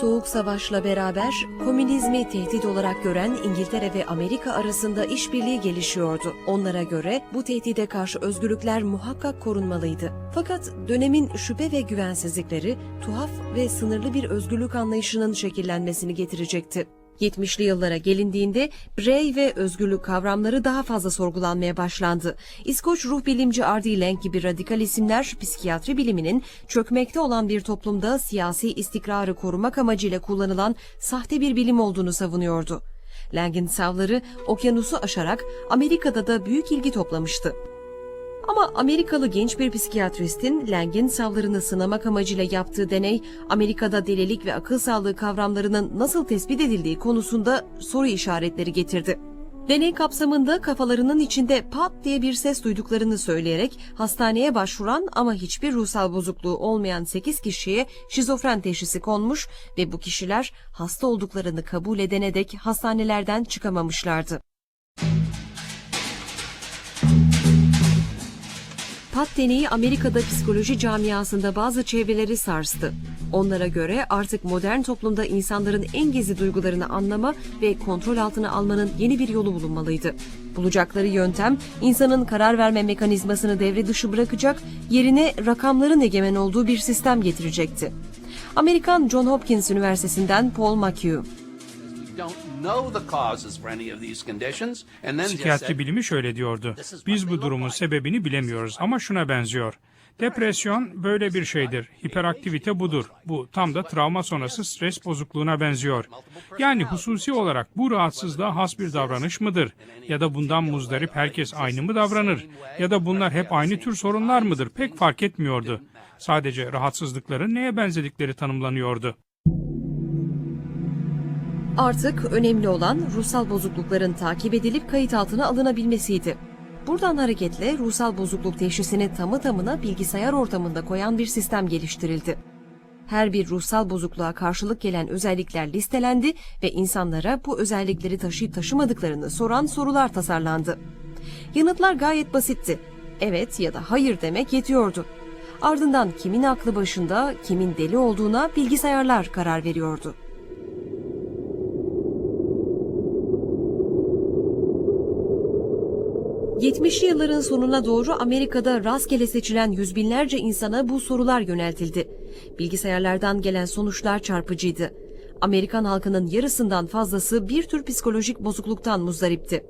Soğuk Savaş'la beraber komünizmi tehdit olarak gören İngiltere ve Amerika arasında işbirliği gelişiyordu. Onlara göre bu tehdide karşı özgürlükler muhakkak korunmalıydı. Fakat dönemin şüphe ve güvensizlikleri tuhaf ve sınırlı bir özgürlük anlayışının şekillenmesini getirecekti. 70'li yıllara gelindiğinde birey ve özgürlük kavramları daha fazla sorgulanmaya başlandı. İskoç ruh bilimci Ardy Lang gibi radikal isimler psikiyatri biliminin çökmekte olan bir toplumda siyasi istikrarı korumak amacıyla kullanılan sahte bir bilim olduğunu savunuyordu. Lang'in savları okyanusu aşarak Amerika'da da büyük ilgi toplamıştı. Ama Amerikalı genç bir psikiyatristin Lang'in savlarını sınamak amacıyla yaptığı deney, Amerika'da delilik ve akıl sağlığı kavramlarının nasıl tespit edildiği konusunda soru işaretleri getirdi. Deney kapsamında kafalarının içinde pat diye bir ses duyduklarını söyleyerek hastaneye başvuran ama hiçbir ruhsal bozukluğu olmayan 8 kişiye şizofren teşhisi konmuş ve bu kişiler hasta olduklarını kabul edene dek hastanelerden çıkamamışlardı. Pat deneyi Amerika'da psikoloji camiasında bazı çevreleri sarstı. Onlara göre artık modern toplumda insanların en gizli duygularını anlama ve kontrol altına almanın yeni bir yolu bulunmalıydı. Bulacakları yöntem insanın karar verme mekanizmasını devre dışı bırakacak, yerine rakamların egemen olduğu bir sistem getirecekti. Amerikan John Hopkins Üniversitesi'nden Paul McHugh. Don't know the causes for any of these conditions and then just Psikiyatri bilimi şöyle diyordu. Biz bu durumun sebebini bilemiyoruz ama şuna benziyor. Depresyon böyle bir şeydir. Hiperaktivite budur. Bu tam da travma sonrası stres bozukluğuna benziyor. Yani hususi olarak bu rahatsızlığa has bir davranış mıdır? Ya da bundan muzdarip herkes aynı mı davranır? Ya da bunlar hep aynı tür sorunlar mıdır? Pek fark etmiyordu. Sadece rahatsızlıkların neye benzedikleri tanımlanıyordu. Artık önemli olan ruhsal bozuklukların takip edilip kayıt altına alınabilmesiydi. Buradan hareketle ruhsal bozukluk teşhisini tamı tamına bilgisayar ortamında koyan bir sistem geliştirildi. Her bir ruhsal bozukluğa karşılık gelen özellikler listelendi ve insanlara bu özellikleri taşıyıp taşımadıklarını soran sorular tasarlandı. Yanıtlar gayet basitti. Evet ya da hayır demek yetiyordu. Ardından kimin aklı başında, kimin deli olduğuna bilgisayarlar karar veriyordu. ...70'li yılların sonuna doğru Amerika'da rastgele seçilen yüz binlerce insana bu sorular yöneltildi. Bilgisayarlardan gelen sonuçlar çarpıcıydı. Amerikan halkının yarısından fazlası bir tür psikolojik bozukluktan muzdaripti.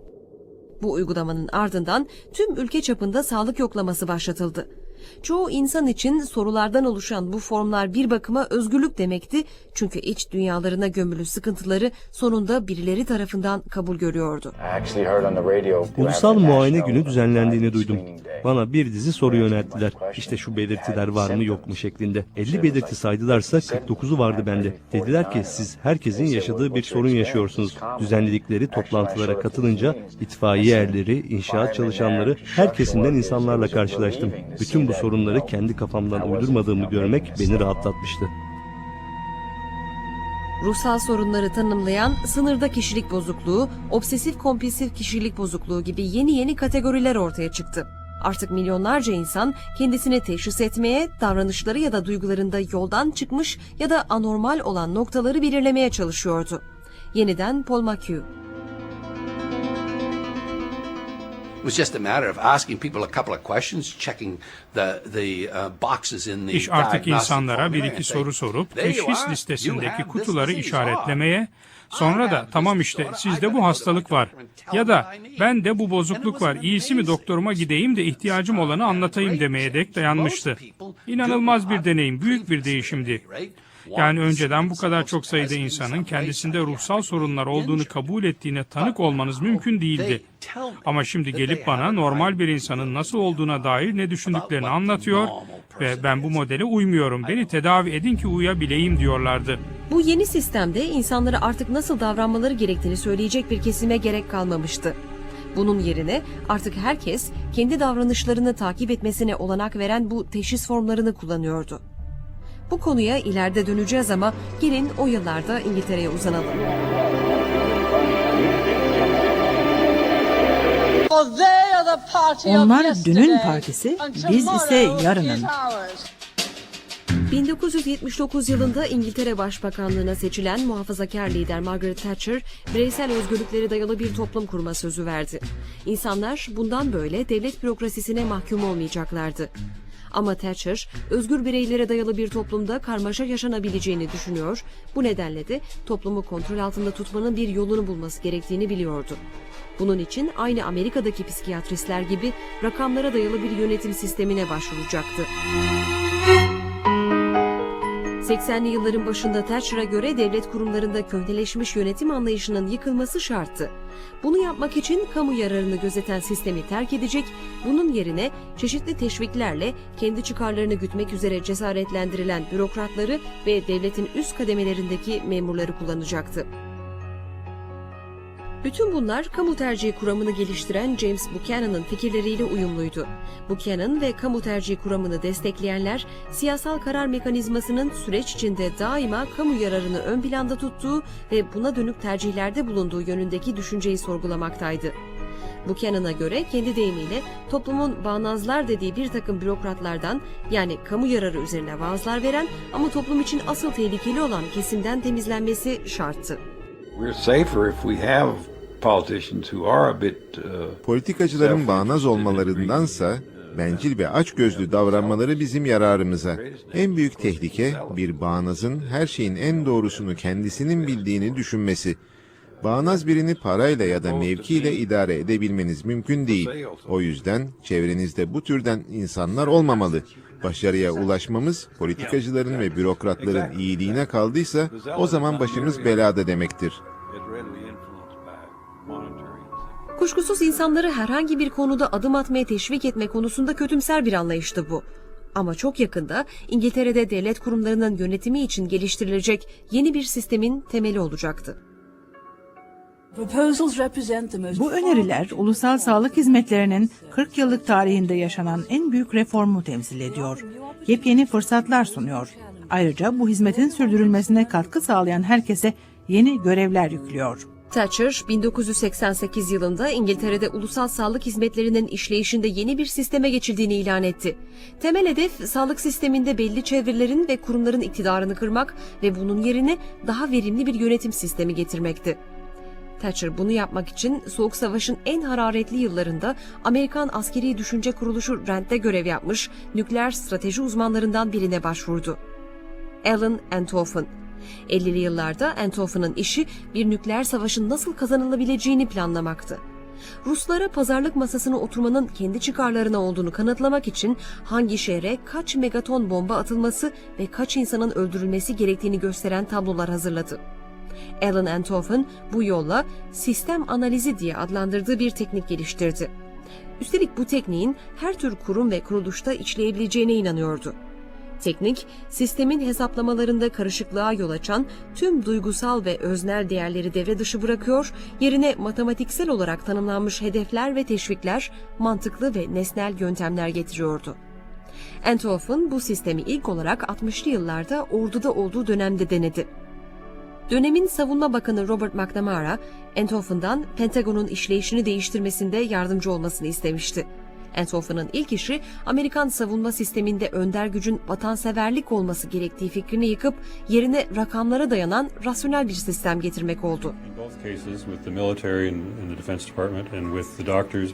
Bu uygulamanın ardından tüm ülke çapında sağlık yoklaması başlatıldı. Çoğu insan için sorulardan oluşan bu formlar bir bakıma özgürlük demekti çünkü iç dünyalarına gömülü sıkıntıları sonunda birileri tarafından kabul görüyordu. Ulusal muayene günü düzenlendiğini duydum. Bana bir dizi soru yönelttiler. İşte şu belirtiler var mı yok mu şeklinde. 50 belirti saydılarsa 49'u vardı bende. Dediler ki siz herkesin yaşadığı bir sorun yaşıyorsunuz. Düzenledikleri toplantılara katılınca itfaiye erleri, inşaat çalışanları, her kesimden insanlarla karşılaştım. Bütün bu sorunları kendi kafamdan uydurmadığımı görmek beni rahatlatmıştı. Ruhsal sorunları tanımlayan sınırda kişilik bozukluğu, obsesif kompulsif kişilik bozukluğu gibi yeni yeni kategoriler ortaya çıktı. Artık milyonlarca insan kendisini teşhis etmeye, davranışları ya da duygularında yoldan çıkmış ya da anormal olan noktaları belirlemeye çalışıyordu. Yeniden Paul McHugh. İt was just a matter of asking people a couple of questions, checking the the uh, boxes in the İş artık insanlara bir iki soru sorup "There you teşhis listesindeki kutuları işaretlemeye, Ah, sonra da tamam işte sizde bu hastalık var. ya da what I need." ben de bu bozukluk var iyisi mi doktoruma gideyim de ihtiyacım olanı anlatayım demeye dek dayanmıştı. İnanılmaz bir deneyim, büyük bir değişimdi. Yani önceden bu kadar çok sayıda insanın kendisinde ruhsal sorunlar olduğunu kabul ettiğine tanık olmanız mümkün değildi. Ama şimdi gelip bana normal bir insanın nasıl olduğuna dair ne düşündüklerini anlatıyor ve ben bu modele uymuyorum. Beni tedavi edin ki uyabileyim diyorlardı. Bu yeni sistemde insanlara artık nasıl davranmaları gerektiğini söyleyecek bir kesime gerek kalmamıştı. Bunun yerine artık herkes kendi davranışlarını takip etmesine olanak veren bu teşhis formlarını kullanıyordu. Bu konuya ileride döneceğiz ama gelin o yıllarda İngiltere'ye uzanalım. Onlar dünün partisi, biz ise yarının. 1979 yılında İngiltere Başbakanlığına seçilen muhafazakar lider Margaret Thatcher, bireysel özgürlüklere dayalı bir toplum kurma sözü verdi. İnsanlar bundan böyle devlet bürokrasisine mahkum olmayacaklardı. Ama Thatcher, özgür bireylere dayalı bir toplumda karmaşa yaşanabileceğini düşünüyor, bu nedenle de toplumu kontrol altında tutmanın bir yolunu bulması gerektiğini biliyordu. Bunun için aynı Amerika'daki psikiyatristler gibi rakamlara dayalı bir yönetim sistemine başvuracaktı. 80'li yılların başında Thatcher'a göre devlet kurumlarında köhneleşmiş yönetim anlayışının yıkılması şarttı. Bunu yapmak için kamu yararını gözeten sistemi terk edecek, bunun yerine çeşitli teşviklerle kendi çıkarlarını gütmek üzere cesaretlendirilen bürokratları ve devletin üst kademelerindeki memurları kullanacaktı. Bütün bunlar kamu tercihi kuramını geliştiren James Buchanan'ın fikirleriyle uyumluydu. Buchanan ve kamu tercihi kuramını destekleyenler, siyasal karar mekanizmasının süreç içinde daima kamu yararını ön planda tuttuğu ve buna dönük tercihlerde bulunduğu yönündeki düşünceyi sorgulamaktaydı. Buchanan'a göre kendi deyimiyle toplumun bağnazlar dediği bir takım bürokratlardan yani kamu yararı üzerine vaazlar veren ama toplum için asıl tehlikeli olan kesimden temizlenmesi şarttı. We're safer if we have politicians who are a bit uh, Politikacıların bağnaz olmalarındansa bencil ve açgözlü davranmaları bizim yararımıza. En büyük tehlike bir bağnazın her şeyin en doğrusunu kendisinin bildiğini düşünmesi. Bağnaz birini parayla ya da mevkiyle idare edebilmeniz mümkün değil. O yüzden çevrenizde bu türden insanlar olmamalı. Başarıya ulaşmamız politikacıların ve bürokratların iyiliğine kaldıysa o zaman başımız belada demektir. Kuşkusuz insanları herhangi bir konuda adım atmaya teşvik etme konusunda kötümser bir anlayıştı bu. Ama çok yakında İngiltere'de devlet kurumlarının yönetimi için geliştirilecek yeni bir sistemin temeli olacaktı. Bu öneriler ulusal sağlık hizmetlerinin 40 yıllık tarihinde yaşanan en büyük reformu temsil ediyor. Yepyeni fırsatlar sunuyor. Ayrıca bu hizmetin sürdürülmesine katkı sağlayan herkese yeni görevler yüklüyor. Thatcher 1988 yılında İngiltere'de ulusal sağlık hizmetlerinin işleyişinde yeni bir sisteme geçildiğini ilan etti. Temel hedef sağlık sisteminde belli çevrelerin ve kurumların iktidarını kırmak ve bunun yerine daha verimli bir yönetim sistemi getirmekti. Thatcher bunu yapmak için Soğuk Savaş'ın en hararetli yıllarında Amerikan Askeri Düşünce Kuruluşu RAND'de görev yapmış nükleer strateji uzmanlarından birine başvurdu. Alan Enthofen. 50'li yıllarda Enthofen'ın işi bir nükleer savaşın nasıl kazanılabileceğini planlamaktı. Ruslara pazarlık masasına oturmanın kendi çıkarlarına olduğunu kanıtlamak için hangi şehre kaç megaton bomba atılması ve kaç insanın öldürülmesi gerektiğini gösteren tablolar hazırladı. Alan Enthofen bu yolla sistem analizi diye adlandırdığı bir teknik geliştirdi. Üstelik bu tekniğin her tür kurum ve kuruluşta işleyebileceğine inanıyordu. Teknik, sistemin hesaplamalarında karışıklığa yol açan tüm duygusal ve öznel değerleri devre dışı bırakıyor, yerine matematiksel olarak tanımlanmış hedefler ve teşvikler, mantıklı ve nesnel yöntemler getiriyordu. Enthofen bu sistemi ilk olarak 60'lı yıllarda orduda olduğu dönemde denedi. Dönemin Savunma Bakanı Robert McNamara, Enthofen'dan Pentagon'un işleyişini değiştirmesinde yardımcı olmasını istemişti. Enthofen'ın ilk işi Amerikan savunma sisteminde önder gücün vatanseverlik olması gerektiği fikrini yıkıp yerine rakamlara dayanan rasyonel bir sistem getirmek oldu.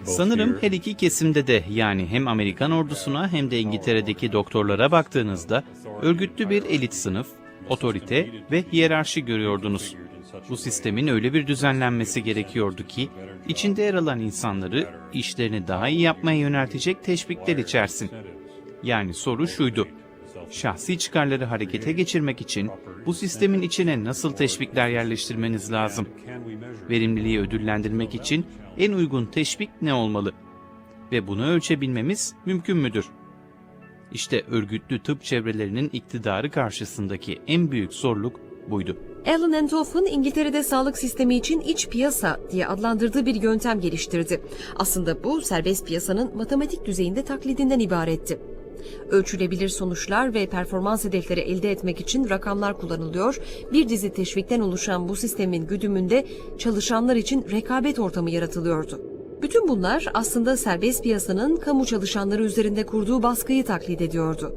Sanırım her iki kesimde de yani hem Amerikan ordusuna hem de İngiltere'deki doktorlara baktığınızda örgütlü bir elit sınıf, otorite ve hiyerarşi görüyordunuz. Bu sistemin öyle bir düzenlenmesi gerekiyordu ki içinde yer alan insanları işlerini daha iyi yapmaya yöneltecek teşvikler içersin. Yani soru şuydu. Şahsi çıkarları harekete geçirmek için bu sistemin içine nasıl teşvikler yerleştirmeniz lazım? Verimliliği ödüllendirmek için en uygun teşvik ne olmalı? Ve bunu ölçebilmemiz mümkün müdür? İşte örgütlü tıp çevrelerinin iktidarı karşısındaki en büyük zorluk buydu. Alan Enthofen İngiltere'de sağlık sistemi için iç piyasa diye adlandırdığı bir yöntem geliştirdi. Aslında bu serbest piyasanın matematik düzeyinde taklidinden ibaretti. Ölçülebilir sonuçlar ve performans hedefleri elde etmek için rakamlar kullanılıyor. Bir dizi teşvikten oluşan bu sistemin güdümünde çalışanlar için rekabet ortamı yaratılıyordu. Bütün bunlar aslında serbest piyasanın kamu çalışanları üzerinde kurduğu baskıyı taklit ediyordu.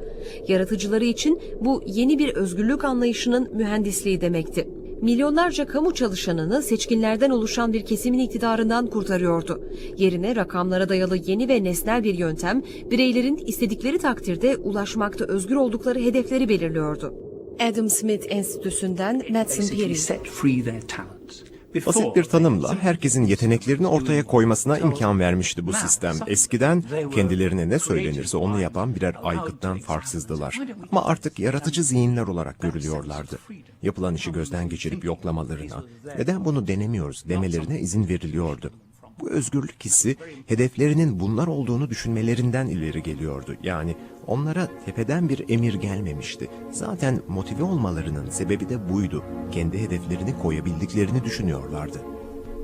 Yaratıcıları için bu yeni bir özgürlük anlayışının mühendisliği demekti. Milyonlarca kamu çalışanını seçkinlerden oluşan bir kesimin iktidarından kurtarıyordu. Yerine rakamlara dayalı yeni ve nesnel bir yöntem, bireylerin istedikleri takdirde ulaşmakta özgür oldukları hedefleri belirliyordu. Adam Smith Enstitüsü'nden Basically Peary. Basit bir tanımla herkesin yeteneklerini ortaya koymasına imkan vermişti bu sistem. Eskiden kendilerine ne söylenirse onu yapan birer aygıttan farksızdılar. Ama artık yaratıcı zihinler olarak görülüyorlardı. Yapılan işi gözden geçirip yoklamalarına, neden bunu denemiyoruz demelerine izin veriliyordu. Bu özgürlük hissi hedeflerinin bunlar olduğunu düşünmelerinden ileri geliyordu. Yani onlara tepeden bir emir gelmemişti. Zaten motive olmalarının sebebi de buydu. Kendi hedeflerini koyabildiklerini düşünüyorlardı.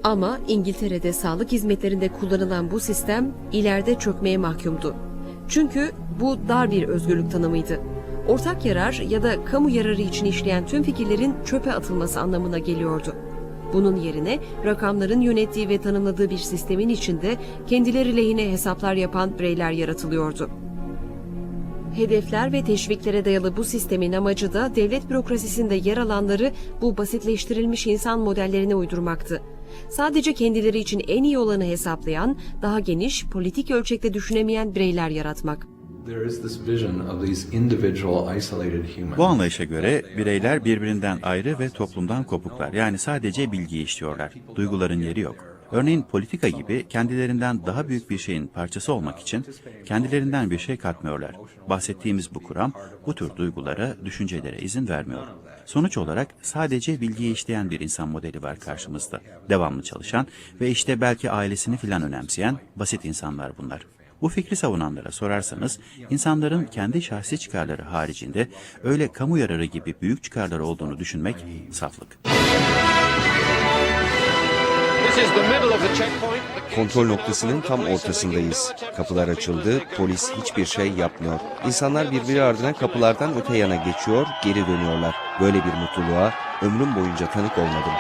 Ama İngiltere'de sağlık hizmetlerinde kullanılan bu sistem ileride çökmeye mahkumdu. Çünkü bu dar bir özgürlük tanımıydı. Ortak yarar ya da kamu yararı için işleyen tüm fikirlerin çöpe atılması anlamına geliyordu. Bunun yerine rakamların yönettiği ve tanımladığı bir sistemin içinde kendileri lehine hesaplar yapan bireyler yaratılıyordu. Hedefler ve teşviklere dayalı bu sistemin amacı da devlet bürokrasisinde yer alanları bu basitleştirilmiş insan modellerine uydurmaktı. Sadece kendileri için en iyi olanı hesaplayan, daha geniş, politik ölçekte düşünemeyen bireyler yaratmak. Bu anlayışa göre bireyler birbirinden ayrı ve toplumdan kopuklar. Yani sadece bilgiyi işliyorlar. Duyguların yeri yok. Örneğin politika gibi kendilerinden daha büyük bir şeyin parçası olmak için kendilerinden bir şey katmıyorlar. Bahsettiğimiz bu kuram bu tür duygulara, düşüncelere izin vermiyor. Sonuç olarak sadece bilgiyi işleyen bir insan modeli var karşımızda. Devamlı çalışan ve işte belki ailesini filan önemseyen basit insanlar bunlar. Bu fikri savunanlara sorarsanız, insanların kendi şahsi çıkarları haricinde öyle kamu yararı gibi büyük çıkarları olduğunu düşünmek saflık. Kontrol noktasının tam ortasındayız. Kapılar açıldı, polis hiçbir şey yapmıyor. İnsanlar birbiri ardına kapılardan öte yana geçiyor, geri dönüyorlar. Böyle bir mutluluğa ömrüm boyunca tanık olmadım.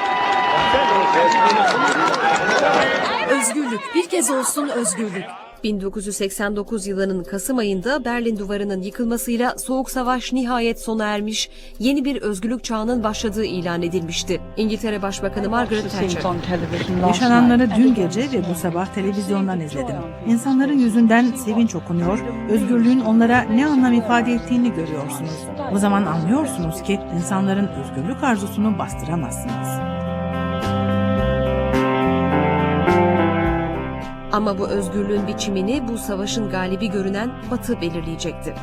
Özgürlük, bir kez olsun özgürlük. 1989 yılının Kasım ayında Berlin Duvarı'nın yıkılmasıyla Soğuk Savaş nihayet sona ermiş, yeni bir özgürlük çağının başladığı ilan edilmişti. İngiltere Başbakanı Margaret Thatcher. Yaşananları dün gece ve bu sabah televizyondan izledim. İnsanların yüzünden sevinç okunuyor, özgürlüğün onlara ne anlam ifade ettiğini görüyorsunuz. O zaman anlıyorsunuz ki insanların özgürlük arzusunu bastıramazsınız. Ama bu özgürlüğün biçimini bu savaşın galibi görünen Batı belirleyecekti.